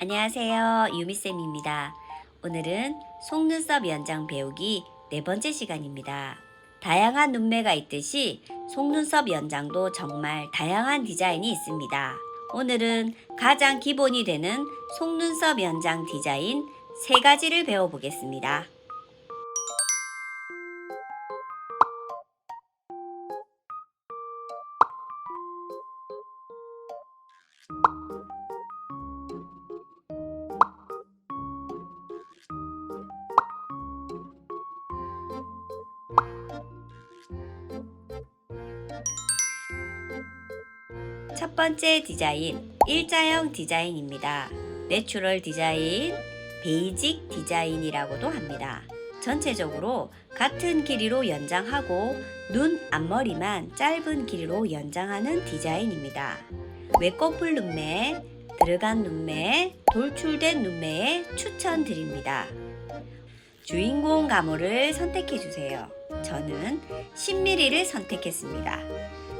안녕하세요. 유미쌤입니다. 오늘은 속눈썹 연장 배우기 네 번째 시간입니다. 다양한 눈매가 있듯이 속눈썹 연장도 정말 다양한 디자인이 있습니다. 오늘은 가장 기본이 되는 속눈썹 연장 디자인 세 가지를 배워보겠습니다. 첫 번째 디자인, 일자형 디자인입니다. 내추럴 디자인, 베이직 디자인이라고도 합니다. 전체적으로 같은 길이로 연장하고 눈 앞머리만 짧은 길이로 연장하는 디자인입니다. 외꺼풀 눈매, 들어간 눈매, 돌출된 눈매에 추천드립니다. 주인공 가모를 선택해 주세요. 저는 10mm를 선택했습니다.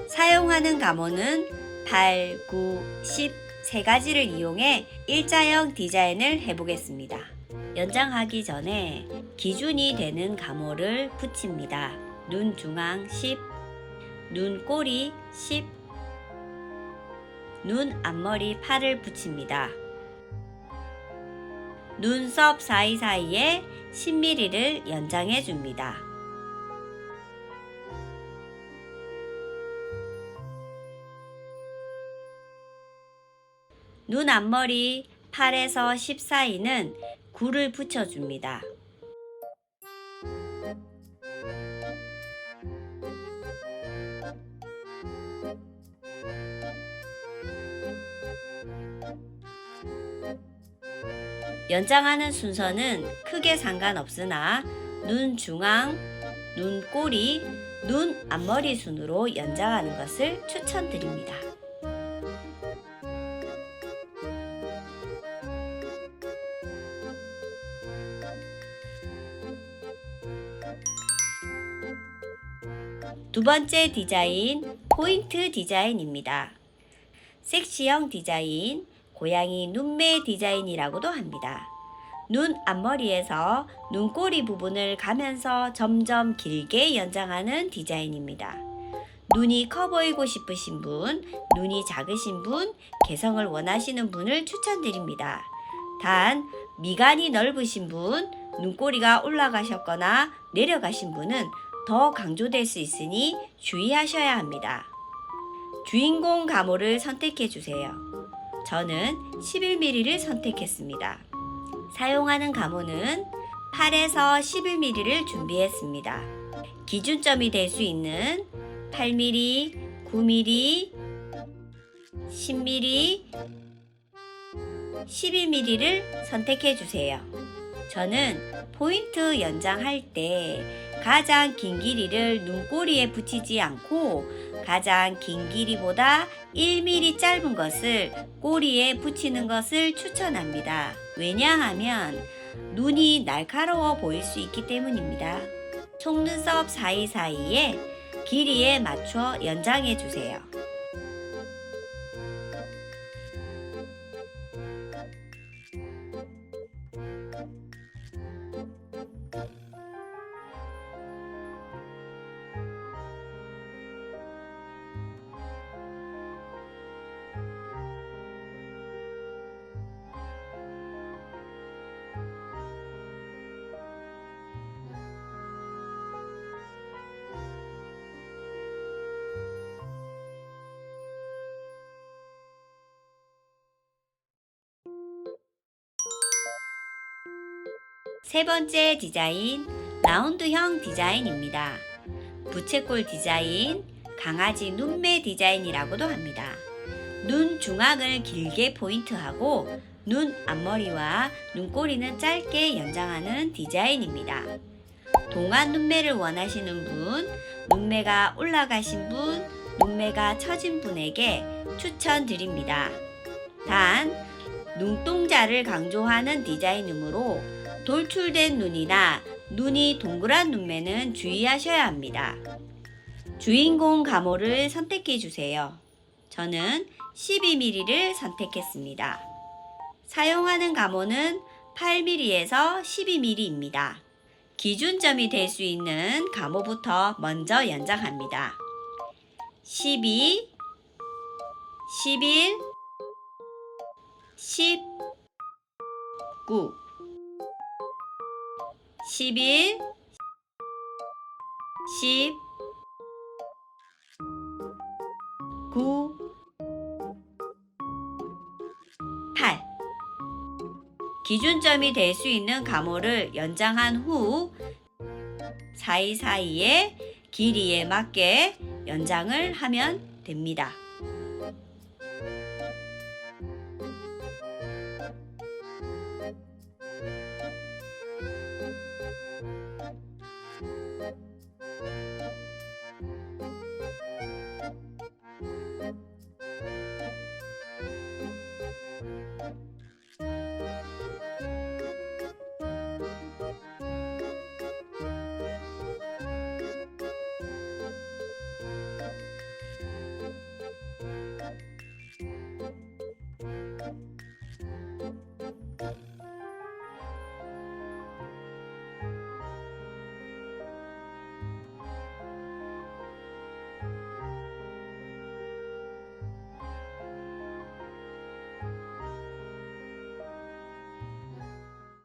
사용하는 가모는 8, 9, 10 세 가지를 이용해 일자형 디자인을 해보겠습니다. 연장하기 전에 기준이 되는 가모를 붙입니다. 눈 중앙 10, 눈 꼬리 10, 눈 앞머리 8을 붙입니다. 눈썹 사이사이에 10mm를 연장해 줍니다. 눈 앞머리 8에서 10 사이는 9를 붙여줍니다. 연장하는 순서는 크게 상관없으나 눈 중앙, 눈 꼬리, 눈 앞머리 순으로 연장하는 것을 추천드립니다. 두 번째 디자인, 포인트 디자인입니다. 섹시형 디자인, 고양이 눈매 디자인이라고도 합니다. 눈 앞머리에서 눈꼬리 부분을 가면서 점점 길게 연장하는 디자인입니다. 눈이 커 보이고 싶으신 분, 눈이 작으신 분, 개성을 원하시는 분을 추천드립니다. 단, 미간이 넓으신 분, 눈꼬리가 올라가셨거나 내려가신 분은 더 강조될 수 있으니 주의하셔야 합니다. 주인공 가모를 선택해 주세요. 저는 11mm를 선택했습니다. 사용하는 가모는 8에서 11mm를 준비했습니다. 기준점이 될 수 있는 8mm, 9mm, 10mm, 11mm를 선택해 주세요. 저는 포인트 연장할 때 가장 긴 길이를 눈꼬리에 붙이지 않고 가장 긴 길이보다 1mm 짧은 것을 꼬리에 붙이는 것을 추천합니다. 왜냐하면 눈이 날카로워 보일 수 있기 때문입니다. 속눈썹 사이사이에 길이에 맞춰 연장해 주세요. 세 번째 디자인, 라운드형 디자인입니다. 부채꼴 디자인, 강아지 눈매 디자인이라고도 합니다. 눈 중앙을 길게 포인트하고 눈 앞머리와 눈꼬리는 짧게 연장하는 디자인입니다. 동안 눈매를 원하시는 분, 눈매가 올라가신 분, 눈매가 처진 분에게 추천드립니다. 단, 눈동자를 강조하는 디자인이므로 돌출된 눈이나 눈이 동그란 눈매는 주의하셔야 합니다. 주인공 가모를 선택해 주세요. 저는 12mm를 선택했습니다. 사용하는 감호는 8mm에서 12mm입니다. 기준점이 될 수 있는 감호부터 먼저 연장합니다. 12, 11, 10, 9, 11, 10, 9, 8. 기준점이 될 수 있는 감호를 연장한 후 사이사이의 길이에 맞게 연장을 하면 됩니다.